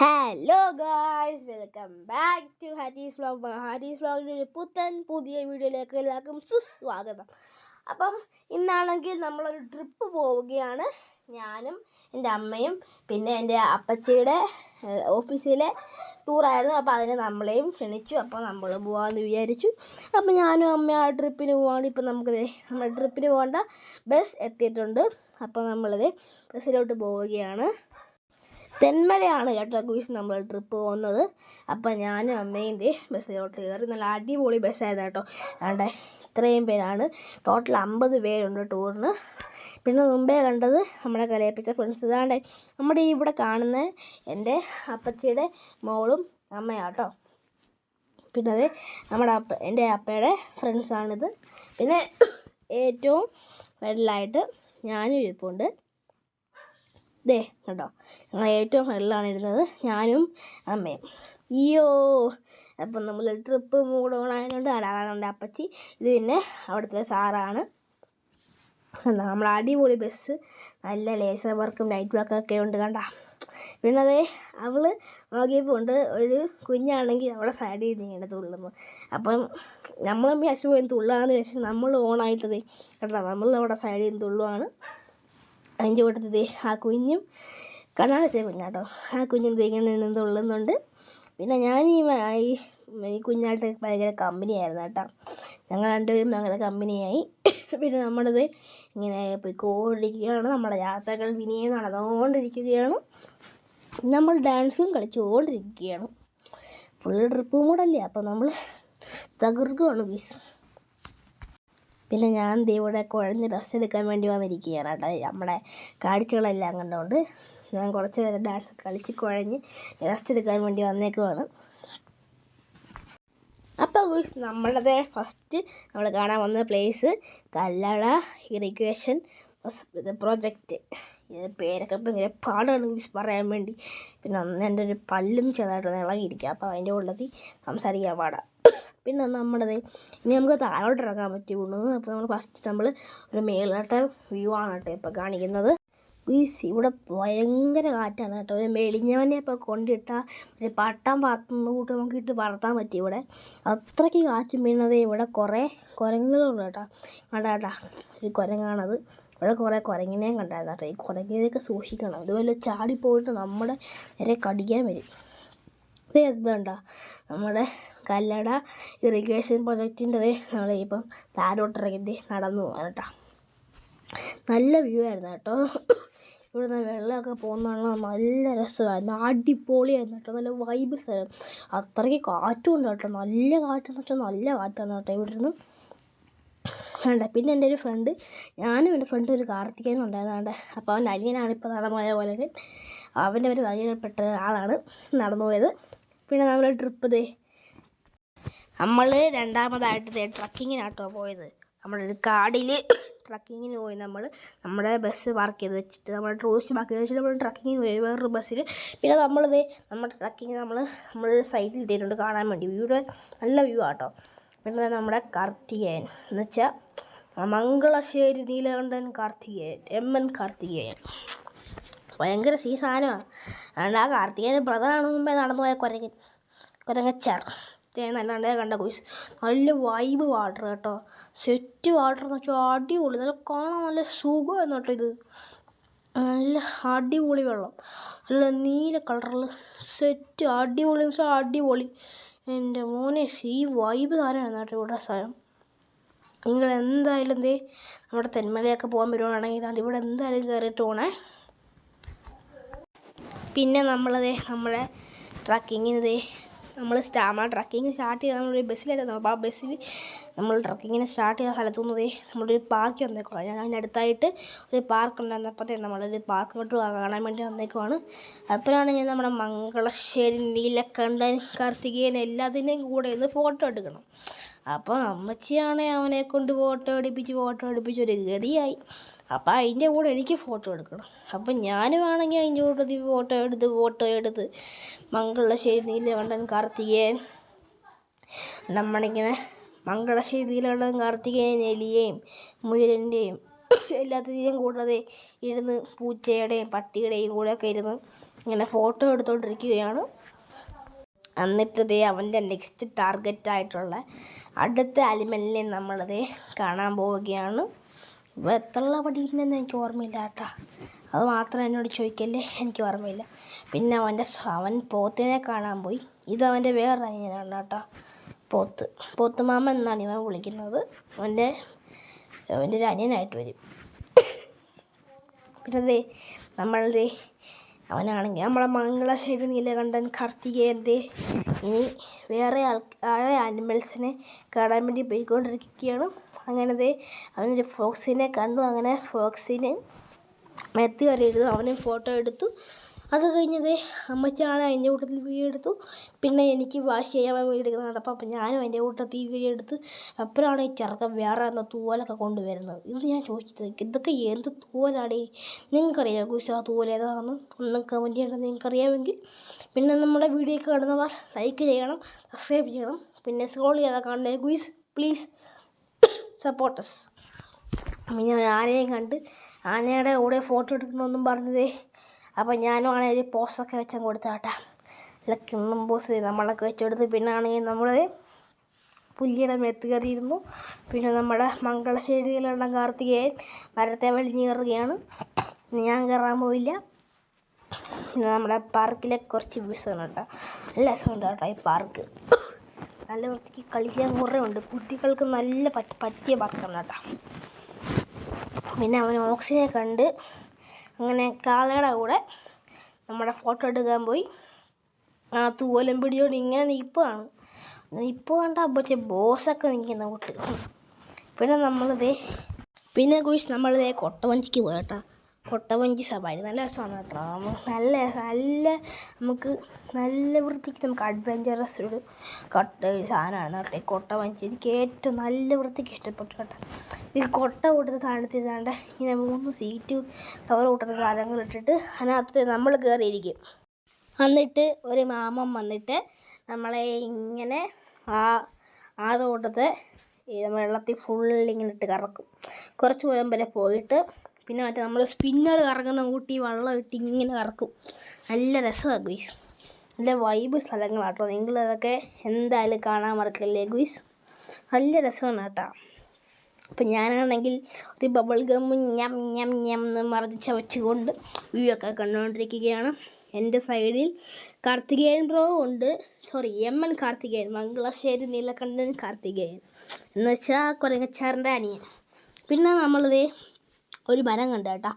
Hello guys welcome back to Haris vlog ഹരീസ് വ്ളോഗിന്റെ ഒരു പുത്തൻ പുതിയ വീഡിയോയിലേക്ക് എല്ലാവർക്കും സുസ്വാഗതം. അപ്പം ഇന്നാണെങ്കിൽ നമ്മളൊരു ട്രിപ്പ് പോവുകയാണ്. ഞാനും എന്റെ അമ്മയും പിന്നെ എന്റെ അപ്പച്ചിയുടെ ഓഫീസിലെ ടൂറായിരുന്നു അപ്പോൾ അതിന് നമ്മളെയും ക്ഷണിച്ചു. അപ്പോൾ നമ്മൾ പോകാമെന്ന് വിചാരിച്ചു. അപ്പോൾ ഞാനും അമ്മയും ആ ട്രിപ്പിന് പോകാണ്ട് ഇപ്പം നമുക്ക് നമ്മുടെ ട്രിപ്പിന് പോകേണ്ട ബസ് എത്തിയിട്ടുണ്ട്. അപ്പോൾ നമ്മളത് ബസ്സിലോട്ട് പോവുകയാണ്. തെന്മലയാണ് കേട്ടോ കുയിസ് നമ്മൾ ട്രിപ്പ് പോകുന്നത്. അപ്പം ഞാനും അമ്മയും ദേ ബസ്സിലോട്ട് കയറി നല്ല അടിപൊളി ബസ്സായിരുന്നു കേട്ടോ. അതുകൊണ്ട് ഇത്രയും പേരാണ്. ടോട്ടൽ അമ്പത് പേരുണ്ട് ടൂറിന് പിന്നെ മുമ്പേ കണ്ടത് നമ്മളെ കലയപ്പിച്ച ഫ്രണ്ട്സ് ഇതാണ്ട് നമ്മുടെ ഇവിടെ കാണുന്ന എന്റെ അപ്പച്ചിയുടെ മോളും അമ്മയാട്ടോ പിന്നെ അത് നമ്മുടെ അപ്പ എന്റെ അപ്പയുടെ ഫ്രണ്ട്സാണിത് പിന്നെ ഏറ്റവും വെള്ളായിട്ട് ഞാനും ഇരിപ്പുണ്ട്. ദേ കണ്ടോ? ഞങ്ങൾ ഏറ്റവും ഫ്രണ്ടിലാണ് ഇരുന്നത് ഞാനും അമ്മയും. അയ്യോ അപ്പം നമ്മൾ ട്രിപ്പ് മൂടോണായതുകൊണ്ട് അതാണ് അപ്പച്ചി. ഇത് പിന്നെ അവിടുത്തെ സാറാണ്. കണ്ടോ നമ്മുടെ അടിപൊളി ബസ് നല്ല ലേസർ വർക്കും ലൈറ്റ് വർക്കും ഒക്കെ ഉണ്ട് കണ്ട? പിന്നെ അതേ അവൾ നോക്കിയപ്പോൾ ഉണ്ട് ഒരു കുഞ്ഞാണെങ്കിൽ അവളെ സൈഡിൽ നിന്ന് ഇങ്ങനെ തുള്ളുന്നു. അപ്പം നമ്മളും വിശു പോയി തുള്ളാന്ന് വെച്ചാൽ നമ്മൾ ഓണായിട്ടതേ കേട്ടോ നമ്മൾ അവിടെ സൈഡിൽ നിന്ന് തുള്ളുവാണ്. അതിന്റെ കൂട്ടത്തിൽ ആ കുഞ്ഞും കണ്ണാടി കുഞ്ഞാട്ടോ. ആ കുഞ്ഞും ഇങ്ങനെ തുള്ളുന്നുണ്ട്. പിന്നെ ഞാൻ ഈ ഈ കുഞ്ഞായിട്ട് ഭയങ്കര കമ്പനിയായിരുന്നു കേട്ടോ. ഞങ്ങൾ രണ്ടുപേരും ഭയങ്കര കമ്പനിയായി പിന്നെ നമ്മളത് ഇങ്ങനെ പോയിക്കൊണ്ടിരിക്കുകയാണ്. നമ്മുടെ യാത്രകൾ വിനിയും നടന്നുകൊണ്ടിരിക്കുകയാണ്. നമ്മൾ ഡാൻസും കളിച്ചുകൊണ്ടിരിക്കുകയാണ്. ഫുൾ ട്രിപ്പും കൂടെ അല്ലേ? അപ്പോൾ നമ്മൾ തകർക്കുകയാണ് ബീസ് പിന്നെ ഞാൻ ദേ ഇവിടെ കുഴഞ്ഞ് ഡ്രസ്സ് എടുക്കാൻ വേണ്ടി വന്നിരിക്കുകയാണ് കേട്ടോ. നമ്മുടെ കാഴ്ചകളെല്ലാം കണ്ടുകൊണ്ട് ഞാൻ കുറച്ച് നേരം ഡാൻസ് കളിച്ച് കുഴഞ്ഞ് റെസ്റ്റ് എടുക്കാൻ വേണ്ടി വന്നേക്കുവാണ്. അപ്പോൾ ഗുസ് നമ്മളത് ഫസ്റ്റ് നമ്മൾ കാണാൻ വന്ന പ്ലേസ് കല്ലട ഇറിഗേഷൻ പ്രോജക്റ്റ് പേരൊക്കെ ഭയങ്കര പാടാണ് ഗുയ്സ് പറയാൻ വേണ്ടി. പിന്നെ അന്ന് എന്റെ ഒരു പല്ലും ചെറുതായിട്ട് ഇളകിയിരിക്കുക അപ്പോൾ അതിന്റെ ഉള്ളത് സംസാരിക്കാൻ പാടാം. പിന്നെ നമ്മുടെ ഇനി നമുക്ക് താഴോട്ട് ഇറങ്ങാൻ പറ്റുള്ളൂ. അപ്പോൾ നമ്മൾ ഫസ്റ്റ് നമ്മൾ ഒരു മേളിലോട്ട് വ്യൂ ആണ് കേട്ടോ ഇപ്പോൾ കാണിക്കുന്നത്. ഈസ് ഇവിടെ ഭയങ്കര കാറ്റാണ് കേട്ടോ. ഒരു മെലിഞ്ഞവനെ ഇപ്പോൾ കൊണ്ടിട്ടാൽ ഒരു പട്ടം പറത്തുന്ന കൂട്ട് നമുക്ക് ഇട്ട് പറത്താൻ പറ്റി ഇവിടെ. അത്രയ്ക്ക് കാറ്റും വീണത് ഇവിടെ കുറേ കുരങ്ങുകളുണ്ട് കേട്ടോ. കണ്ട കേട്ടാ ഈ കുരങ്ങാണത്. ഇവിടെ കുറേ കുരങ്ങിനെയും കണ്ടായിരുന്നു കേട്ടോ. ഈ കുരങ്ങിനെയൊക്കെ സൂക്ഷിക്കണം. അതുപോലെ ചാടിപ്പോയിട്ട് നമ്മുടെ നേരെ കടിക്കാൻ വരും. ഇത് എന്താ നമ്മുടെ കല്ലട ഇറിഗേഷൻ പ്രൊജക്റ്റിന്റെ നമ്മൾ ഇപ്പം താരോട്ടിറങ്ങി നടന്നു പോകാൻ കേട്ടോ നല്ല വ്യൂ ആയിരുന്നു കേട്ടോ. ഇവിടുന്ന് വെള്ളമൊക്കെ പോകുന്നതാണ് നല്ല രസമായിരുന്നു. അടിപൊളിയായിരുന്നു കേട്ടോ. നല്ല വൈബ് സ്ഥലം. അത്രയ്ക്ക് കാറ്റും ഉണ്ട് കേട്ടോ. നല്ല കാറ്റെന്ന് വെച്ചാൽ നല്ല കാറ്റാണ് കേട്ടോ ഇവിടുന്ന്. വേണ്ട പിന്നെ എന്റെ ഒരു ഫ്രണ്ട് ഞാനും എന്റെ ഫ്രണ്ട് ഒരു കാർത്തികനും ഉണ്ടായതുകൊണ്ട് അപ്പോൾ അവന്റെ അനിയനാണ് ഇപ്പോൾ നടന്നു പോലെ അവന്റെ ഒരു വകയിൽപ്പെട്ട ആളാണ് നടന്നു പോയത് പിന്നെ നമ്മുടെ ട്രിപ്പ് ദേ നമ്മൾ രണ്ടാമതായിട്ട് ട്രക്കിങ്ങിനാട്ടോ പോയത്. നമ്മളൊരു കാടിൽ ട്രക്കിങ്ങിന് പോയി നമ്മൾ നമ്മുടെ ബസ് പാർക്ക് ചെയ്ത് വെച്ചിട്ട് നമ്മുടെ ടൂറിസ്റ്റ് പാർക്ക് ചെയ്ത് വെച്ചിട്ട് നമ്മൾ ട്രക്കിങ്ങിന് പോയി. വേറൊരു ബസ്സിൽ പിന്നെ നമ്മളിത് നമ്മുടെ ട്രക്കിങ് നമ്മൾ നമ്മൾ സൈഡിൽ ഇട്ടിട്ടുണ്ട് കാണാൻ വേണ്ടി. വ്യൂടെ നല്ല വ്യൂ ആട്ടോ. പിന്നെ നമ്മുടെ കാർത്തികേയൻ. എന്ന് വെച്ചാൽ മംഗളശ്ശേരി നീലകണ്ഠൻ കാർത്തികേയൻ എം എൻ കാർത്തികേയൻ. ഭയങ്കര സീ സാധനമാണ് അതുകൊണ്ട് ആ കാർത്തികേയൻ ബ്രദറാണ് മുമ്പേ നടന്നു പോയ കൊരങ്ങൻ. കുരങ്ങച്ചാർ. നല്ലാണ്ട് കണ്ട കുയിസ് നല്ല വൈബ് വാട്ടർ കേട്ടോ. സെറ്റ് വാട്ടർ എന്ന് വെച്ചാൽ അടിപൊളി. നല്ല കാണാൻ നല്ല സുഖമായിരുന്നു കേട്ടോ ഇത്. നല്ല അടിപൊളി വെള്ളം. നല്ല നീല കളറിൽ സെറ്റ് അടിപൊളി എന്ന് വെച്ചാൽ അടിപൊളി. എന്റെ മോനെ ഈ വൈബ് താരമാണ് കേട്ടോ ഇവിടെ സ്ഥലം. നിങ്ങൾ എന്തായാലും എന്തേ നമ്മുടെ തെന്മലയൊക്കെ പോകാൻ വരുവാണെങ്കിൽ ഇതാണ്ട് ഇവിടെ എന്തായാലും കയറിയിട്ട് പോണേ. പിന്നെ നമ്മളതേ നമ്മുടെ ട്രക്കിങ്ങിന് ദേ നമ്മൾ ട്രക്കിങ് സ്റ്റാർട്ട് ചെയ്ത് നമ്മളൊരു ബസ്സിലായിരുന്നു അപ്പോൾ ആ ബസ്സിൽ നമ്മൾ ട്രക്കിങ്ങിനെ സ്റ്റാർട്ട് ചെയ്ത സ്ഥലത്തു നിന്ന് ദേ നമ്മളൊരു പാർക്ക് വന്നേക്കുവാണ് ഞാൻ അതിന്റെ അടുത്തായിട്ട് ഒരു പാർക്ക് ഉണ്ടായിരുന്നപ്പോഴത്തേ നമ്മളൊരു പാർക്കിലോട്ട് കാണാൻ വേണ്ടി വന്നേക്കുവാണ്. അപ്പോഴാണ് ഞാൻ നമ്മുടെ മംഗളശ്ശേരി നീലക്കണ്ഠൻ കാർത്തികേയൻ എല്ലാത്തിന്റെയും കൂടെ ഇന്ന് ഫോട്ടോ എടുക്കണം. അപ്പോൾ അമ്മച്ചിയാണെ അവനെ കൊണ്ട് ഫോട്ടോ എടുപ്പിച്ച് ഫോട്ടോ എടുപ്പിച്ച് ഒരു ഗതിയായി. അപ്പോൾ അതിന്റെ കൂടെ എനിക്ക് ഫോട്ടോ എടുക്കണം. അപ്പം ഞാൻ വേണമെങ്കിൽ അതിന്റെ കൂട്ടത്തിൽ ഫോട്ടോ എടുത്ത് ഫോട്ടോ എടുത്ത് മംഗളശ്ശേരി നീലകണ്ഠൻ കാർത്തികേയൻ നമ്മളിങ്ങനെ മംഗളശ്ശേരി നീലകണ്ഠൻ കാർത്തികേയൻ എലിയെയും മുയലിന്റെയും എല്ലാത്തിന്റെയും കൂടാതെ ഇരുന്ന് പൂച്ചയുടെയും പട്ടിയുടെയും കൂടെയൊക്കെ ഇരുന്ന് ഇങ്ങനെ ഫോട്ടോ എടുത്തുകൊണ്ടിരിക്കുകയാണ് എന്നിട്ടതേ അവന്റെ നെക്സ്റ്റ് ടാർഗറ്റായിട്ടുള്ള അടുത്ത അലിമലിനെ നമ്മളത് കാണാൻ പോവുകയാണ്. എത്രയുള്ള പഠിക്കുന്നതെന്ന് എനിക്ക് ഓർമ്മയില്ല കേട്ടോ. അത് മാത്രം എന്നോട് ചോദിക്കല്ലേ? എനിക്ക് ഓർമ്മയില്ല. പിന്നെ അവന്റെ അവൻ പോത്തിനെ കാണാൻ പോയി. ഇത് അവന്റെ വേറൊരു അനിയനാണ് കേട്ടോ. പോത്ത്. പോത്ത് മാമ എന്നാണ് ഇവൻ വിളിക്കുന്നത്. അവന്റെ അവന്റെ ഒരു അനിയനായിട്ട് വരും. പിന്നെ ദേ നമ്മളതേ അവനാണെങ്കിൽ നമ്മളെ മംഗളശ്ശേരി നീലകണ്ഠൻ കാർത്തികേയന്റെ ഇനി വേറെ ആൾ ആനിമൽസിനെ കാണാൻ വേണ്ടി പോയിക്കൊണ്ടിരിക്കുകയാണ്. അങ്ങനെ ദേ അവനൊരു ഫോക്സിനെ കണ്ടു. അങ്ങനെ ഫോക്സിനെ മെത്തി കയറിയിരുന്നു അവനെ ഫോട്ടോ എടുത്തു. അത് കഴിഞ്ഞതേ അമ്മച്ചാണ് അതിന്റെ കൂട്ടത്തിൽ വീഡിയോ എടുത്തു. പിന്നെ എനിക്ക് വാഷ് ചെയ്യാൻ വേണ്ടി എടുക്കുന്നത് കണ്ടപ്പോൾ അപ്പം ഞാനും അതിന്റെ കൂട്ടത്തിൽ വീഡിയോ എടുത്ത് അപ്പോഴാണ് ഈ ചെറുക്കൻ വേറെ എന്ന തൂവലൊക്കെ കൊണ്ടുവരുന്നത്. ഇത് ഞാൻ ചോദിച്ചത് ഇതൊക്കെ എന്ത് തൂവലാണ് നിങ്ങൾക്കറിയാം ആ തൂവൽ ഏതാണെന്ന്. ഒന്നും കമന്റ് ചെയ്യണം നിങ്ങൾക്കറിയാമെങ്കിൽ. പിന്നെ നമ്മുടെ വീഡിയോ കാണുന്നവർ ലൈക്ക് ചെയ്യണം സബ്സ്ക്രൈബ് ചെയ്യണം. പിന്നെ സ്ക്രോൾ ചെയ്യാതെ കാണണേ ഗുയിസ് പ്ലീസ് സപ്പോർട്ടസ് പിന്നെ ആനയും കണ്ട് ആനയുടെ കൂടെ ഫോട്ടോ എടുക്കണമെന്നും പറഞ്ഞതേ. അപ്പോൾ ഞാനും ആണെങ്കിൽ ഒരു പോസ്റ്റൊക്കെ വെച്ചാൽ കൊടുത്താട്ടാ. അല്ല കിണ്ണം പോസ് നമ്മളൊക്കെ വെച്ചെടുത്ത് പിന്നെ ആണെങ്കിൽ നമ്മൾ പുല്ലിയുടെ മേത്ത് കയറിയിരുന്നു. പിന്നെ നമ്മുടെ മംഗളശ്ശേരിയിലുള്ള കാർത്തികേയൻ മരത്തെ വലിഞ്ഞ് കയറുകയാണ്. ഞാൻ കയറാൻ പോയില്ല പിന്നെ നമ്മുടെ പാർക്കിലെ കുറച്ച് വ്യൂസാണ് നല്ല രസമുണ്ട് കേട്ടോ ഈ പാർക്ക്. നല്ല വൃത്തിക്ക് കളിക്കാൻ കുറേ ഉണ്ട്. കുട്ടികൾക്ക് നല്ല പറ്റിയ പാർക്കാണ് കേട്ടോ. പിന്നെ അവൻ ഓക്സിജനെ കണ്ട് അങ്ങനെ കാളയുടെ കൂടെ നമ്മുടെ ഫോട്ടോ എടുക്കാൻ പോയി. ആ തൂവലം പിടിയോട് ഇങ്ങനെ നിൽപ്പാണ് നിൽപ്പ് കണ്ട മറ്റേ ബോസൊക്കെ നിൽക്കുന്ന കൂട്ട്. പിന്നെ നമ്മളിതേ പിന്നെ കുഴിച്ച് നമ്മളിതേ കൊട്ടവഞ്ചിക്ക് പോയട്ടാ കൊട്ടവഞ്ചി സവാരി നല്ല രസമാണ് കേട്ടോ. നല്ല നല്ല നമുക്ക് നല്ല വൃത്തിക്ക് നമുക്ക് അഡ്വഞ്ചറസ് ഒരു കൊട്ട സാധനമാണ് കേട്ടോ ഈ കൊട്ടവഞ്ചി എനിക്ക് ഏറ്റവും നല്ല വൃത്തിക്ക് ഇഷ്ടപ്പെട്ടു കേട്ടോ. ഈ കൊട്ട കൂട്ടുന്ന സാധനത്തിൽ ഇതാണ്ട് ഇങ്ങനെ മൂന്ന് സീറ്റ് കവർ കൂട്ടുന്ന സാധനങ്ങൾ ഇട്ടിട്ട് അതിനകത്ത് നമ്മൾ കയറിയിരിക്കും എന്നിട്ട് ഒരു മാമൻ വന്നിട്ട് നമ്മളെ ഇങ്ങനെ ആ ആ തോട്ടത്തെ വെള്ളത്തിൽ ഫുള്ളിങ്ങനെ ഇട്ട് കറക്കും. കുറച്ച് ദൂരം വരെ പോയിട്ട് പിന്നെ മറ്റേ നമ്മൾ സ്പിന്നർ കറങ്ങുന്ന കൂട്ടി വെള്ളം ഇട്ട് ഇങ്ങനെ കറക്കും. നല്ല രസമാണ് ഗുയിസ്. നല്ല വൈബ് സ്ഥലങ്ങളാട്ടോ. നിങ്ങൾ അതൊക്കെ എന്തായാലും കാണാൻ മറക്കല്ലേ ഗുയിസ്? നല്ല രസമാണ് കേട്ടോ. അപ്പം ഞാനാണെങ്കിൽ ഒരു ബബിൾ ഗം ഞം ഞം ഞം എന്ന് മറന്ന് ചവച്ചുകൊണ്ട് വ്യൂ കണ്ടുകൊണ്ടിരിക്കുകയാണ് എന്റെ സൈഡിൽ കാർത്തികേയൻ ബ്രോ ഉണ്ട്. Sorry M N Karthikeyan. Mangalassery Neelakantan Karthikeyan. എന്ന് വെച്ചാൽ കുരങ്ങച്ചാറിന്റെ അനിയൻ. പിന്നെ നമ്മളിത് ഒരു മരം കണ്ട കേട്ടാ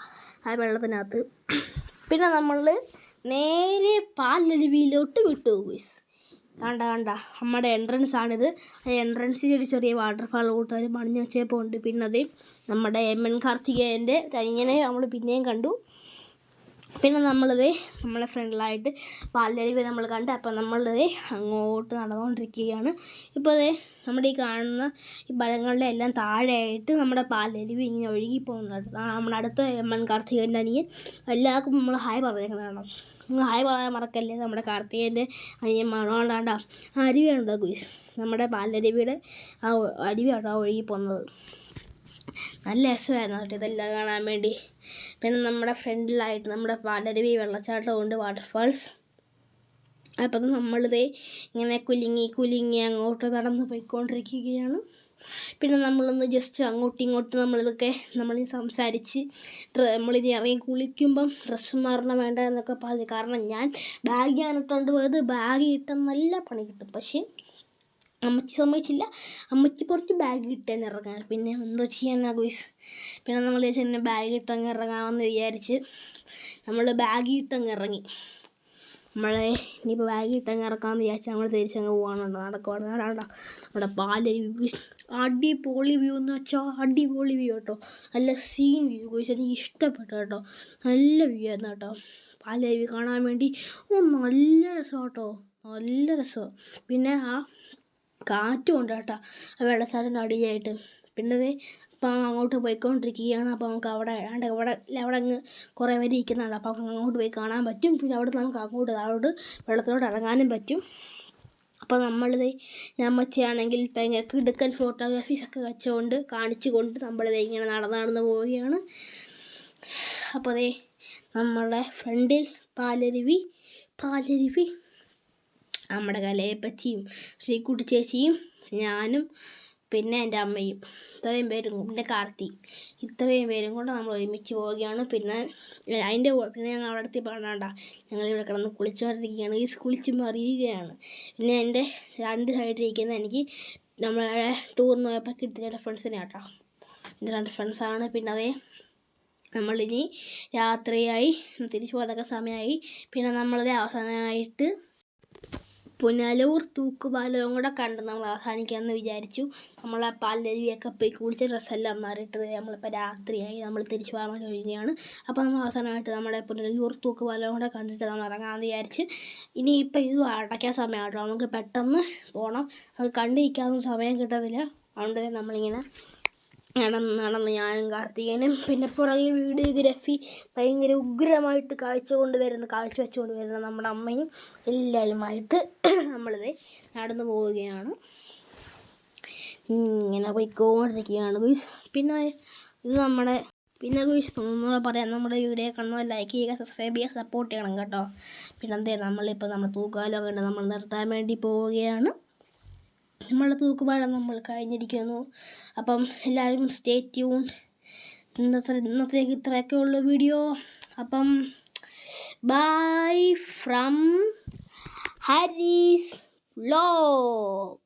ആ വെള്ളത്തിനകത്ത്. പിന്നെ നമ്മൾ നേരെ പാലരുവിയിലോട്ട് വിട്ടു ഗുയിസ് കണ്ട കണ്ട നമ്മുടെ എൻട്രൻസ് ആണിത്. ആ എൻട്രൻസിൽ ഒരു ചെറിയ വാട്ടർഫാൾ കൂട്ടുകാർ മണിഞ്ഞ് വെച്ചപ്പോൾ ഉണ്ട് പിന്നെ അത് നമ്മുടെ എം എൻ കാർത്തികേയന്റെ ഇങ്ങനെ നമ്മൾ പിന്നെയും കണ്ടു. പിന്നെ നമ്മളിത് നമ്മളെ ഫ്രണ്ടിലായിട്ട് പാലരുവി നമ്മൾ കണ്ട് അപ്പം നമ്മളിത് അങ്ങോട്ട് നടന്നുകൊണ്ടിരിക്കുകയാണ്. ഇപ്പോൾ അതെ നമ്മുടെ ഈ കാണുന്ന ഈ മരങ്ങളുടെ എല്ലാം താഴെയായിട്ട് നമ്മുടെ പാലരുവി ഇങ്ങനെ ഒഴുകി പോകുന്നുണ്ട്. നമ്മുടെ അടുത്ത എം എൻ കാർത്തികേയന്റെ അനിയൻ. എല്ലാവർക്കും നമ്മൾ ഹായ് പറഞ്ഞേക്കണം നിങ്ങൾ ഹായ് പറയാൻ മറക്കല്ലേ നമ്മുടെ കാർത്തികന്റെ അനിയൻ മണോണ്ടാണ്ട ആ അരുവിയാണോ ഗുയിസ്. നമ്മുടെ പാലരുവിയുടെ ആ അരുവിയാണ് ഒഴുകി പോകുന്നത്. നല്ല രസമായിരുന്നു കേട്ടോ ഇതെല്ലാം കാണാൻ വേണ്ടി. പിന്നെ നമ്മുടെ ഫ്രണ്ടിലായിട്ട് നമ്മുടെ പാലരുവി വെള്ളച്ചാട്ടമുണ്ട് വാട്ടർഫാൾസ് അപ്പം നമ്മളിതേ ഇങ്ങനെ കുലുങ്ങി കുലുങ്ങി അങ്ങോട്ട് നടന്ന് പോയിക്കൊണ്ടിരിക്കുകയാണ്. പിന്നെ നമ്മളൊന്ന് ജസ്റ്റ് അങ്ങോട്ടും ഇങ്ങോട്ടും നമ്മളിതൊക്കെ നമ്മൾ സംസാരിച്ച് നമ്മളിത് ഇറങ്ങി കുളിക്കുമ്പം ഡ്രസ്സ് മാറണം വേണ്ട എന്നൊക്കെ പറഞ്ഞു. കാരണം ഞാൻ ബാഗ് ഇട്ടുകൊണ്ട് പോയത് ബാഗ് ഇട്ടാൽ നല്ല പണി കിട്ടും. പക്ഷേ അമ്മച്ചി സമ്മതിച്ചില്ല. അമ്മച്ചി പുറത്ത് ബാഗ് കിട്ടാൻ ഇറങ്ങാൻ. പിന്നെ എന്തോ ചെയ്യാനാ ഗോയ്സ്? പിന്നെ നമ്മൾ ചെന്നെ ബാഗ് ഇട്ടങ്ങ് ഇറങ്ങാമെന്ന് വിചാരിച്ച് നമ്മൾ ബാഗ് ഇട്ടങ്ങ് ഇറങ്ങി. നമ്മളെ ഇനിയിപ്പോൾ ബാഗ് ഇട്ടങ്ങ് ഇറക്കാമെന്ന് വിചാരിച്ച് നമ്മൾ തിരിച്ചങ്ങ് പോകാനുണ്ടോ നടക്കുവാണ് നടണ്ട നമ്മുടെ പാലരി അടിപൊളി വ്യൂ എന്ന് വെച്ചാൽ അടിപൊളി വ്യൂ കേട്ടോ. നല്ല സീൻ വ്യൂ ഗോയ്സ്. എനിക്ക് ഇഷ്ടപ്പെട്ടു കേട്ടോ. നല്ല വ്യൂ ആയിരുന്നു കേട്ടോ. പാലരുവി കാണാൻ വേണ്ടി. ഓ നല്ല രസം കേട്ടോ. നല്ല രസം പിന്നെ ആ കാറ്റും ഉണ്ട് കേട്ടോ. ആ വെള്ളച്ചാട്ടത്തിന്റെ അടിയിലായിട്ട്. പിന്നെ അത് ഇപ്പം അങ്ങോട്ട് പോയിക്കൊണ്ടിരിക്കുകയാണ്. അപ്പോൾ നമുക്ക് അവിടെ ആണ്ട് അവിടെ അവിടെ അങ്ങ് കുറേ പേര് ഇരിക്കുന്നുണ്ട്. അപ്പോൾ അങ്ങോട്ട് പോയി കാണാൻ പറ്റും. പിന്നെ അവിടെ നമുക്ക് അങ്ങോട്ട് താഴോട്ട് വെള്ളത്തിലോട്ട് ഇറങ്ങാനും പറ്റും. അപ്പോൾ നമ്മളിത് ഞമ്മച്ചയാണെങ്കിൽ ഭയങ്കര കിടുക്കൻ ഫോട്ടോഗ്രാഫീസ് ഒക്കെ വെച്ചുകൊണ്ട് കാണിച്ചു കൊണ്ട് നമ്മളിത് ഇങ്ങനെ നടന്ന് നടന്ന് പോവുകയാണ്. അപ്പോൾ അതേ നമ്മളുടെ ഫ്രണ്ടിൽ പാലരുവി പാലരുവി നമ്മുടെ കലയപ്പച്ചിയും ശ്രീ ചേച്ചിയും ഞാനും പിന്നെ എന്റെ അമ്മയും ഇത്രയും പേരും പിന്നെ കാർത്തി. ഇത്രയും പേരും കൊണ്ട് നമ്മൾ ഒരുമിച്ച് പോവുകയാണ്. പിന്നെ അതിന്റെ പിന്നെ ഞങ്ങൾ അവിടെ എത്തി പറഞ്ഞാണ്ട ഞങ്ങൾ ഇവിടെ കിടന്ന് കുളിച്ചുകൊണ്ടിരിക്കുകയാണ് ഈ കുളിച്ച് മറിയുകയാണ് പിന്നെ എന്റെ രണ്ട് സൈഡിലിരിക്കുന്ന എനിക്ക് നമ്മളെ ടൂറിന് പോയപ്പോൾ കിട്ടിയ രണ്ട് ഫ്രണ്ട്സിനെ കേട്ടോ എന്റെ രണ്ട് ഫ്രണ്ട്സാണ് പിന്നെ അതേ നമ്മളിനി രാത്രിയായി തിരിച്ചു പോകാനൊക്കെ സമയമായി. പിന്നെ നമ്മളത് അവസാനമായിട്ട് പുനലൂർ തൂക്കുപാലവും കൂടെ കണ്ട് നമ്മൾ അവസാനിക്കാമെന്ന് വിചാരിച്ചു. നമ്മൾ ആ പാലരുവിയൊക്കെ പോയി കുളിച്ച ഡ്രസ്സെല്ലാം മാറിയിട്ട് നമ്മളിപ്പോൾ രാത്രിയായി. നമ്മൾ തിരിച്ചു പോകാൻ വേണ്ടി ഒരുങ്ങുകയാണ് അപ്പോൾ നമ്മൾ അവസാനമായിട്ട് നമ്മുടെ പുനലൂർ തൂക്കുപാലവും കൂടെ കണ്ടിട്ട് നമ്മൾ ഇറങ്ങാമെന്ന് വിചാരിച്ച്. ഇനിയിപ്പോൾ ഇത് അടയ്ക്കാൻ സമയമാട്ടോ. നമുക്ക് പെട്ടെന്ന് പോകണം അത് കണ്ടിരിക്കാനൊന്നും സമയം കിട്ടത്തില്ല. അതുകൊണ്ട് നമ്മളിങ്ങനെ നടന്ന് നടന്ന് ഞാനും കാർത്തികനും പിന്നെ പുറകിൽ വീഡിയോഗ്രാഫി ഭയങ്കര ഉഗ്രമായിട്ട് കാഴ്ച കൊണ്ട് വരുന്ന കാഴ്ച വെച്ചുകൊണ്ട് വരുന്ന നമ്മുടെ അമ്മയും എല്ലാവരുമായിട്ട് നമ്മളിത് നടന്നു പോവുകയാണ്. ഇങ്ങനെ പോയിക്കൊണ്ടിരിക്കുകയാണ് ഗുയ്സ്. പിന്നെ ഇത് നമ്മുടെ പിന്നെ ഗുയ്സ് ഒന്നുകൂടെ പറയാം നമ്മുടെ വീഡിയോ കാണുമ്പോൾ ലൈക്ക് ചെയ്യുക സബ്സ്ക്രൈബ് ചെയ്യുക സപ്പോർട്ട് ചെയ്യണം കേട്ടോ. പിന്നെ എന്തേ നമ്മളിപ്പോൾ നമ്മൾ തൂക്കാലോ കണ്ട് നമ്മൾ നിർത്താൻ വേണ്ടി പോവുകയാണ്. നമ്മളെ തൂക്കുപാടം നമ്മൾ കഴിഞ്ഞിരിക്കുന്നു അപ്പം എല്ലാവരും സ്റ്റേ ട്യൂൺ ഇന്നത്തെ ഇന്നത്തേക്ക് ഇത്രയൊക്കെ ഉള്ളൂ വീഡിയോ അപ്പം ബൈ ഫ്രം ഹരീസ് വ്ലോഗ്